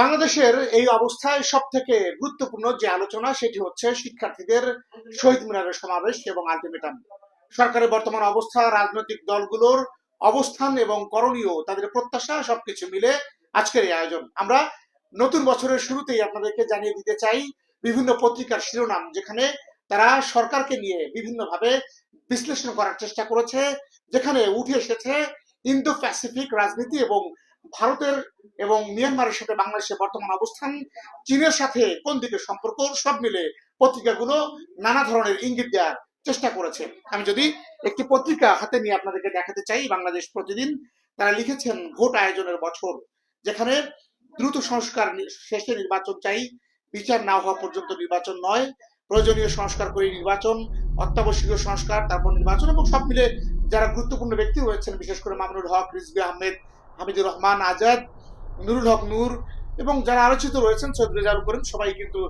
বাংলাদেশের এই অবস্থায় সব থেকে গুরুত্বপূর্ণ যে আলোচনা, সেটি হচ্ছে শিক্ষার্থীদের শহীদ মিনারের সমাবেশ এবং আলটিমেটাম। সরকারের বর্তমান অবস্থা, রাজনৈতিক দলগুলোর অবস্থান এবং করণীয়, তাদের প্রত্যাশা, সবকিছু মিলে আজকের এই আয়োজন। আমরা নতুন বছরের শুরুতেই আপনাদেরকে জানিয়ে দিতে চাই বিভিন্ন পত্রিকার শিরোনাম, যেখানে তারা সরকারকে নিয়ে বিভিন্নভাবে বিশ্লেষণ করার চেষ্টা করেছে, যেখানে উঠে এসেছে ইন্দো প্যাসিফিক রাজনীতি এবং ভারতের এবং মিয়ানমারের সাথে বাংলাদেশের বর্তমান অবস্থান, চীনের সাথে কোন দিকে সম্পর্ক, সব মিলে পত্রিকাগুলো নানা ধরনের ইঙ্গিত দেওয়ার চেষ্টা করেছে। আমি যদি একটি পত্রিকা হাতে নিয়ে আপনাদেরকে দেখাতে চাই, বাংলাদেশ প্রতিদিন তারা লিখেছেন ভোট আয়োজনের বছর, যেখানে দ্রুত সংস্কার শেষে নির্বাচন চাই, বিচার না হওয়া পর্যন্ত নির্বাচন নয়, প্রয়োজনীয় সংস্কার করে, নির্বাচন, অত্যাবশ্যকীয় সংস্কার, তারপর নির্বাচন, এবং সব মিলে যারা গুরুত্বপূর্ণ ব্যক্তি রয়েছেন, বিশেষ করে মামুনুল হক, রিজভি আহমেদ হামিদুর রহমান, আজাদ, নুরুল হক নূর এবং যারা আলোচিত রয়েছেন সৈয়দ রেজাউল করিম, সবাই কিন্তু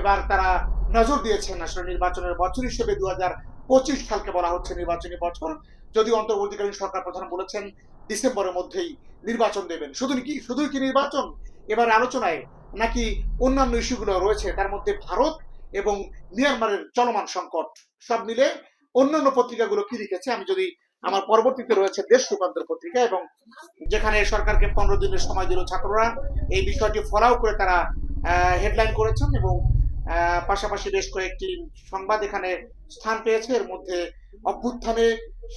এবার তারা নজর দিয়েছেন আসলে নির্বাচনের বছর হিসেবে দু হাজার পঁচিশ সালকে বলা হচ্ছে নির্বাচনী বছর। যদিও অন্তর্বর্তীকালীন সরকার প্রধান বলেছেন ডিসেম্বরের মধ্যেই নির্বাচন দেবেন। শুধু কি, শুধুই কি নির্বাচন? এবার আলোচনায় নাকি অন্যান্য ইস্যুগুলো রয়েছে, তার মধ্যে ভারত এবং মিয়ানমারের চলমান সংকট। সব মিলে অন্যান্য পত্রিকাগুলো কি লিখেছে? আমি যদি আমার পরবর্তীতে রয়েছে দেশ রূপান্তর পত্রিকা এবং যেখানে সরকারকে পনেরো দিনের সময় দিল ছাত্ররা। এই বিষয়টি ফলাও করে তারা হেডলাইন করেছেন এবং পাশাপাশি বেশ কয়েকটি সংবাদ এখানে স্থান পেয়েছে। এর মধ্যে অভ্যুত্থানে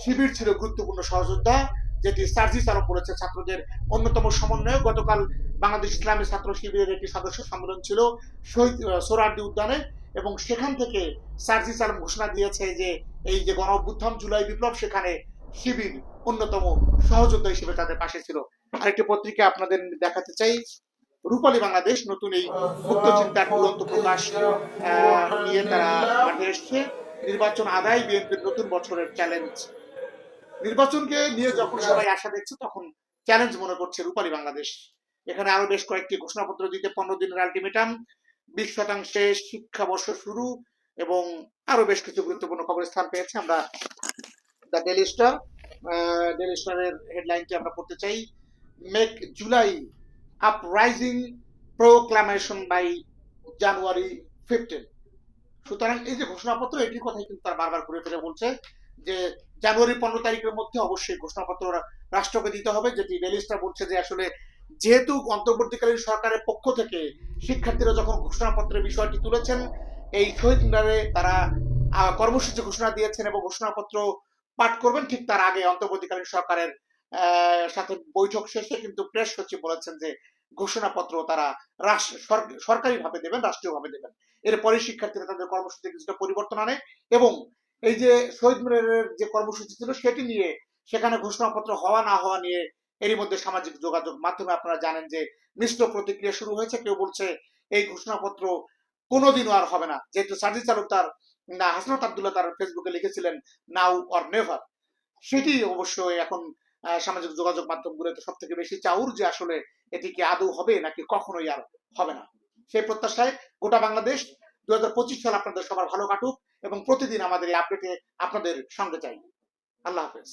শিবির ছিল গুরুত্বপূর্ণ সহযোদ্ধা, যেটি সার্জিস আরোপ করেছে ছাত্রদের অন্যতম সমন্বয়ক। গতকাল বাংলাদেশ ইসলামী ছাত্র শিবিরের একটি সদস্য সম্মেলন ছিল শহীদ সোহরাওয়ার্দী উদ্যানে এবং সেখান থেকে সার্জিস আলম ঘোষণা দিয়েছে যে, এই যে গণ অভ্যুত্থান জুলাই বিপ্লব, সেখানে শিবির অন্যতম সহযোদ্ধা হিসেবে তাদের পাশে ছিল। আরেকটি পত্রিকা আপনাদের দেখাতে চাই, রূপালী বাংলাদেশ, নতুন এই মুক্ত চিন্তার দুরন্ত প্রকাশ নিয়ে তারা মাঠে এসছে। নির্বাচন আদায় বিএনপির নতুন বছরের চ্যালেঞ্জ নির্বাচনকে নিয়ে যখন সবাই আশা দেখছে, তখন চ্যালেঞ্জ মনে করছে রূপালী বাংলাদেশ। এখানে আরও বেশ কয়েকটি ঘোষণাপত্র দিতে পনেরো দিনের আলটিমেটাম বিশ শতাংশে শিক্ষাবর্ষ শুরু এবং আরও বেশ কিছু গুরুত্বপূর্ণ খবরের স্থান পেয়েছে। আমরা দ্য ডেলি স্টার ডেলি স্টারের হেডলাইনটি আমরা পড়তে চাই। Make July uprising proclamation by January fifteen সুতরাং এই যে ঘোষণাপত্র, এটির কথাই কিন্তু তারা বারবার করে ফেলে বলছে যে জানুয়ারি পনেরো তারিখের মধ্যে অবশ্যই ঘোষণাপত্র রাষ্ট্রকে দিতে হবে, যেটি ডেলিস্টা বলছে যে আসলে যেহেতু অন্তর্বর্তীকালীন সরকারের পক্ষ থেকে শিক্ষার্থীরা যখন ঘোষণাপত্রের বিষয়টি তুলেছেন, এই শহীদ মিনারে তারা কর্মসূচি ঘোষণা দিয়েছেন এবং ঘোষণাপত্র পাঠ করবেন, ঠিক তার আগে অন্তর্বর্তীকালীন সরকারের সাথে বৈঠক শেষে কিন্তু প্রেস সচিব বলেছেন যে, ঘোষণাপত্র তারা সরকারি ভাবে দেবেন রাষ্ট্রীয় ভাবে দেবেন। এরপরে শিক্ষার্থীরা তাদের কর্মসূচিতে কিছুটা পরিবর্তন আনে এবং এই যে শহীদ মিনারের যে কর্মসূচি ছিল সেটি নিয়ে সেখানে ঘোষণাপত্র হওয়া না হওয়া নিয়ে এরই মধ্যে সামাজিক যোগাযোগ মাধ্যমে আপনারা জানেন যে, মিশ্র প্রতিক্রিয়া শুরু হয়েছে। কেউ বলছে, এই ঘোষণাপত্র কোনোদিনও আর হবে না। যেহেতু সাজিদ তালুকদার না, হাসনাত আবদুল্লাহ তার ফেসবুকে লিখেছিলেন, নাও অর নেভার। সেটি অবশ্য এখন সামাজিক যোগাযোগ মাধ্যমগুলোতে সব থেকে বেশি চাউর যে আসলে এটি কি আদৌ হবে নাকি কখনোই আর হবে না। সেই প্রত্যাশায় গোটা বাংলাদেশ দুই হাজার পঁচিশ সাল আপনাদের সবার ভালো কাটুক এবং প্রতিদিন আমাদের এই আপডেটে আপনাদের সঙ্গে চাই। আল্লাহ হাফেজ।